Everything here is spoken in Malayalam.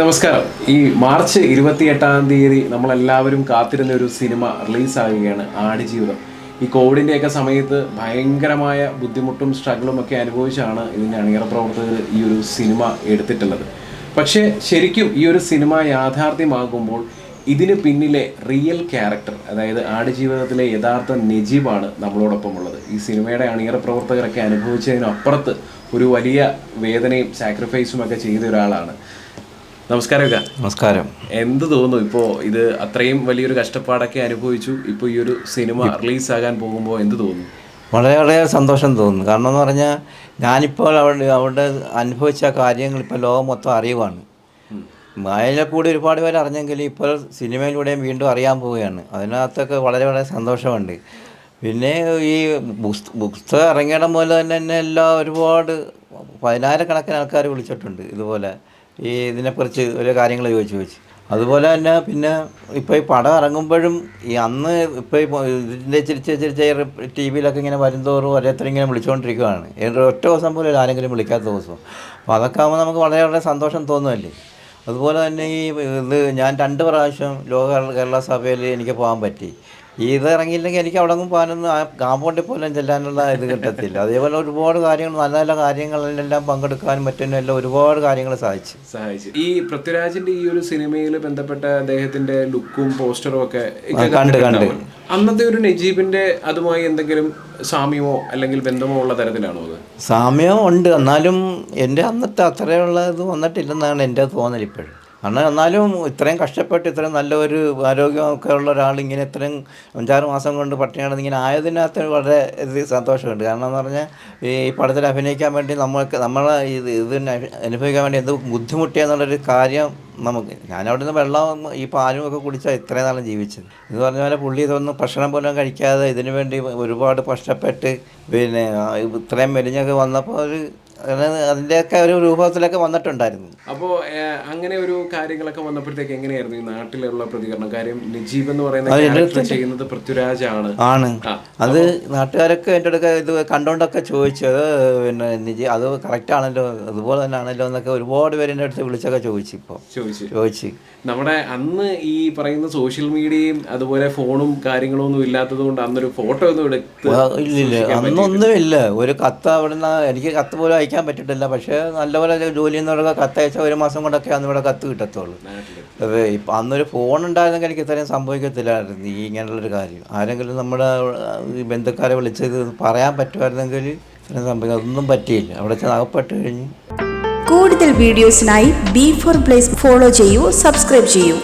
നമസ്കാരം. ഈ മാർച്ച് ഇരുപത്തിയെട്ടാം തീയതി നമ്മളെല്ലാവരും കാത്തിരുന്ന ഒരു സിനിമ റിലീസ് റിലീസാകുകയാണ് ആടുജീവിതം. ഈ കോവിഡിന്റെയൊക്കെ സമയത്ത് ഭയങ്കരമായ ബുദ്ധിമുട്ടും സ്ട്രഗിളും ഒക്കെ അനുഭവിച്ചാണ് ഇതിന്റെ അണിയറ പ്രവർത്തകർ ഈ ഒരു സിനിമ എടുത്തിട്ടുള്ളത്. പക്ഷേ ശരിക്കും ഈ ഒരു സിനിമ യാഥാർത്ഥ്യമാകുമ്പോൾ ഇതിന് പിന്നിലെ റിയൽ ക്യാരക്ടർ അതായത് ആടുജീവിതത്തിലെ യഥാർത്ഥ നജീബാണ് നമ്മളോടൊപ്പം ഉള്ളത് ഈ സിനിമയുടെ അണിയറ പ്രവർത്തകരൊക്കെ അനുഭവിച്ചതിനപ്പുറത്ത് ഒരു വലിയ വേദനയും സാക്രിഫൈസും ഒക്കെ ചെയ്ത ഒരാളാണ് നമസ്കാരം ഇക്ക. നമസ്കാരം. എന്ത് തോന്നുന്നു? ഇപ്പോൾ ഇത് അത്രയും വലിയൊരു കഷ്ടപ്പാടൊക്കെ അനുഭവിച്ചു. ഇപ്പോൾ ഈ ഒരു സിനിമ റിലീസ് ആകാൻ പോകുമ്പോൾ എന്ത് തോന്നുന്നു? വളരെ വളരെ സന്തോഷം തോന്നുന്നു. കാരണം എന്ന് പറഞ്ഞാൽ ഞാനിപ്പോൾ അവിടെ അവിടെ അനുഭവിച്ച കാര്യങ്ങൾ ഇപ്പോൾ ലോകം മൊത്തം അറിയുവാണ്. അതിനെ കൂടി ഒരുപാട് പേര് അറിഞ്ഞെങ്കിൽ ഇപ്പോൾ സിനിമയിലൂടെയും വീണ്ടും അറിയാൻ പോവുകയാണ്. അതിനകത്തൊക്കെ വളരെ വളരെ സന്തോഷമുണ്ട്. പിന്നെ ഈ പുസ്ത- പുസ്തകം ഇറങ്ങിയിടം പോലെ തന്നെ എന്നെ എല്ലാ ഒരുപാട് പതിനായിരക്കണക്കിന് ആൾക്കാർ വിളിച്ചിട്ടുണ്ട് ഇതുപോലെ. ഈ ഇതിനെക്കുറിച്ച് ഓരോ കാര്യങ്ങൾ ചോദിച്ചു ചോദിച്ചു. അതുപോലെ തന്നെ പിന്നെ ഇപ്പോൾ ഈ പടം ഇറങ്ങുമ്പോഴും ഈ അന്ന് ഇപ്പോൾ ഇതിന്റെ ചിരിച്ച് ചിരിച്ച് ടി വിയിലൊക്കെ ഇങ്ങനെ വരുംതോറും ഓരോരുത്തരും ഇങ്ങനെ വിളിച്ചുകൊണ്ടിരിക്കുകയാണ് ഒറ്റ ദിവസം പോലും ആരെങ്കിലും വിളിക്കാത്ത ദിവസം. അപ്പോൾ അതൊക്കെ ആകുമ്പോൾ നമുക്ക് വളരെ വളരെ സന്തോഷം തോന്നുമല്ലേ അതുപോലെ തന്നെ ഈ ഇത് ഞാൻ രണ്ട് പ്രാവശ്യം ലോക കേരള സഭയിൽ എനിക്ക് പോകാൻ പറ്റി. ഇത് ഇറങ്ങിയില്ലെങ്കിൽ എനിക്ക് അവിടെ ഒന്നും പോകാനൊന്നും ആ കാമ്പൗണ്ടിൽ പോലും ചെല്ലാനുള്ള ഇത് കിട്ടത്തില്ല. അതേപോലെ ഒരുപാട് കാര്യങ്ങൾ നല്ല നല്ല കാര്യങ്ങളിലെല്ലാം പങ്കെടുക്കാനും മറ്റൊന്നും എല്ലാം ഒരുപാട് കാര്യങ്ങൾ സാധിച്ചു സഹായിച്ചു. ഈ പൃഥ്വിരാജിന്റെ ഈ ഒരു സിനിമയിൽ ബന്ധപ്പെട്ട അദ്ദേഹത്തിന്റെ ലുക്കും പോസ്റ്ററും ഒക്കെ കണ്ട് കണ്ട്, അന്നത്തെ ഒരു നജീബിന്റെ അതുമായി എന്തെങ്കിലും സാമ്യമോ അല്ലെങ്കിൽ ബന്ധമോ ഉള്ള തരത്തിലാണോ അത്? സാമ്യം ഉണ്ട്. എന്നാലും എന്റെ അന്നത്തെ അത്രയുള്ള ഇത് വന്നിട്ടില്ലെന്നാണ് എന്റെ തോന്നൽ ഇപ്പോഴും. കാരണം എന്നാലും ഇത്രയും കഷ്ടപ്പെട്ട് ഇത്രയും നല്ലൊരു ആരോഗ്യമൊക്കെ ഉള്ള ഒരാൾ ഇങ്ങനെ ഇത്രയും അഞ്ചാറ് മാസം കൊണ്ട് പട്ടിണിയാണ് ഇങ്ങനെ ആയതിനകത്ത് വളരെ ഇത് സന്തോഷമുണ്ട്. കാരണം എന്ന് പറഞ്ഞാൽ ഈ പടത്തിൽ അഭിനയിക്കാൻ വേണ്ടി നമ്മൾക്ക് നമ്മളെ ഇത് ഇതിന് അനുഭവിക്കാൻ വേണ്ടി എന്ത് ബുദ്ധിമുട്ടിയെന്നുള്ളൊരു കാര്യം നമുക്ക് ഞാൻ നിന്ന് വെള്ളം ഈ പാലും ഒക്കെ കുടിച്ചാൽ ഇത്രയും നാളും ജീവിച്ചത്. എന്ന് പറഞ്ഞ പോലെ പുള്ളി ഇതൊന്നും ഭക്ഷണം പോലും കഴിക്കാതെ ഇതിനു വേണ്ടി ഒരുപാട് കഷ്ടപ്പെട്ട് പിന്നെ ഇത്രയും മെലിഞ്ഞൊക്കെ വന്നപ്പോൾ ഒരു അതിന്റെയൊക്കെ ഒരു രൂപത്തിലൊക്കെ വന്നിട്ടുണ്ടായിരുന്നു. അപ്പോൾ അങ്ങനെ ഒരു കാര്യങ്ങളൊക്കെ വന്നപ്പോഴത്തേക്ക് എങ്ങനെയായിരുന്നു ഈ നാട്ടിലുള്ള പ്രതികരണം? കാര്യം നജീബ് എന്ന് പറയുന്ന ചെയ്യുന്നത് പൃഥ്വിരാജാണ് ആണ്. അത് നാട്ടുകാരൊക്കെ എന്റെ അടുക്ക ഇത് കണ്ടുകൊണ്ടൊക്കെ ചോദിച്ചത് പിന്നെ നിജി അത് കറക്റ്റ് ആണല്ലോ അതുപോലെ തന്നെ ആണല്ലോ എന്നൊക്കെ ഒരുപാട് പേര് എന്റെ അടുത്ത് വിളിച്ചൊക്കെ ചോദിച്ചു ഇപ്പോൾ ചോദിച്ചു. ചോദിച്ചു. നമ്മുടെ അന്ന് ഈ പറയുന്ന സോഷ്യൽ മീഡിയയും അതുപോലെ ഫോണും കാര്യങ്ങളും ഒന്നും ഇല്ലാത്തത് കൊണ്ട് അന്നൊരു ഫോട്ടോ ഒന്നും എടുത്ത് ഇല്ല ഇല്ലില്ല. അന്നൊന്നുമില്ല. ഒരു കത്ത് അവിടുന്ന് എനിക്ക് കത്ത് പോലും അയക്കാൻ പറ്റിയിട്ടില്ല പക്ഷേ നല്ലപോലെ ജോലി എന്ന് പറയുന്നത് കത്തയച്ച ഒരു മാസം കൊണ്ടൊക്കെ അന്ന് ഇവിടെ കത്ത് കിട്ടത്തുള്ളൂ. ഇപ്പം അന്നൊരു ഫോൺ ഉണ്ടായിരുന്നെങ്കിൽ എനിക്ക് ഇത്രയും സംഭവിക്കത്തില്ലായിരുന്നു ഈ ഇങ്ങനെയുള്ളൊരു കാര്യം. ആരെങ്കിലും നമ്മുടെ ഈ ബന്ധുക്കാരെ വിളിച്ചത് പറയാൻ പറ്റുമായിരുന്നെങ്കിൽ ഇത്രയും സംഭവിക്കും അതൊന്നും പറ്റിയില്ല. അവിടെ ചെന്ന് അകപ്പെട്ട് കഴിഞ്ഞ്. കൂടുതൽ വീഡിയോസിനായി ബി ഫോർ പ്ലേസ് ഫോളോ ചെയ്യൂ സബ്സ്ക്രൈബ് ചെയ്യൂ.